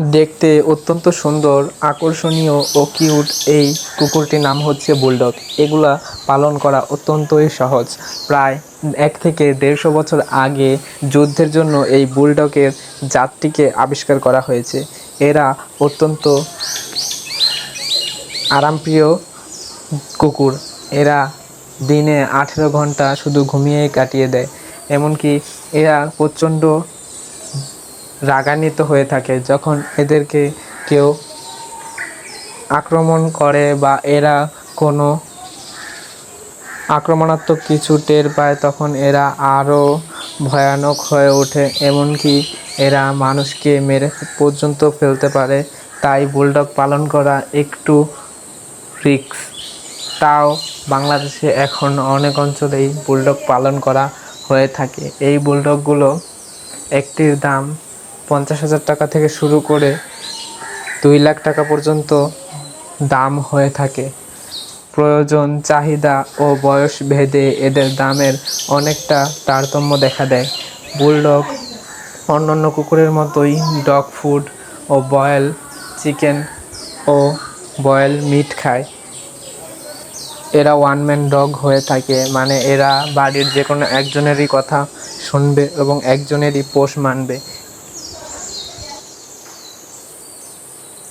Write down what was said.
দেখতে অত্যন্ত সুন্দর, আকর্ষণীয় ও কিউট এই কুকুরটির নাম হচ্ছে বুলডগ এগুলা পালন করা অত্যন্তই সহজ। প্রায় এক থেকে দেড়শো বছর আগে যুদ্ধের জন্য এই বুলডগের জাতটিকে আবিষ্কার করা হয়েছে। এরা অত্যন্ত আরামপ্রিয় কুকুর। এরা দিনে আঠেরো ঘণ্টা শুধু ঘুমিয়েই কাটিয়ে দেয়। এমনকি এরা প্রচণ্ড রাগান্বিত হয়ে থাকে। যখন এদেরকে কেউ আক্রমণ করে বা এরা কোনো আক্রমণাত্মক কিছু টের পায়, তখন এরা আরও ভয়ানক হয়ে ওঠে, এমনকি এরা মানুষকে মেরে পর্যন্ত ফেলতে পারে। তাই বুলডগ পালন করা একটু রিস্ক। তাও বাংলাদেশে এখন অনেক অঞ্চলেই বুলডগ পালন করা হয়ে থাকে। এই বুলডগগুলো একটির দাম পঞ্চাশ হাজার টাকা থেকে শুরু করে দুই লাখ টাকা পর্যন্ত দাম হয়ে থাকে। প্রয়োজন, চাহিদা ও বয়স ভেদে এদের দামের অনেকটা তারতম্য দেখা দেয়। বুলডগ, অন্যান্য কুকুরের মতোই ডগ ফুড ও বয়েল চিকেন ও বয়েল মিট খায়। এরা ওয়ান ম্যান ডগ হয়ে থাকে মানে এরা বাড়ির যে কোনো একজনেরই কথা শুনবে এবং একজনেরই পোষ মানবে।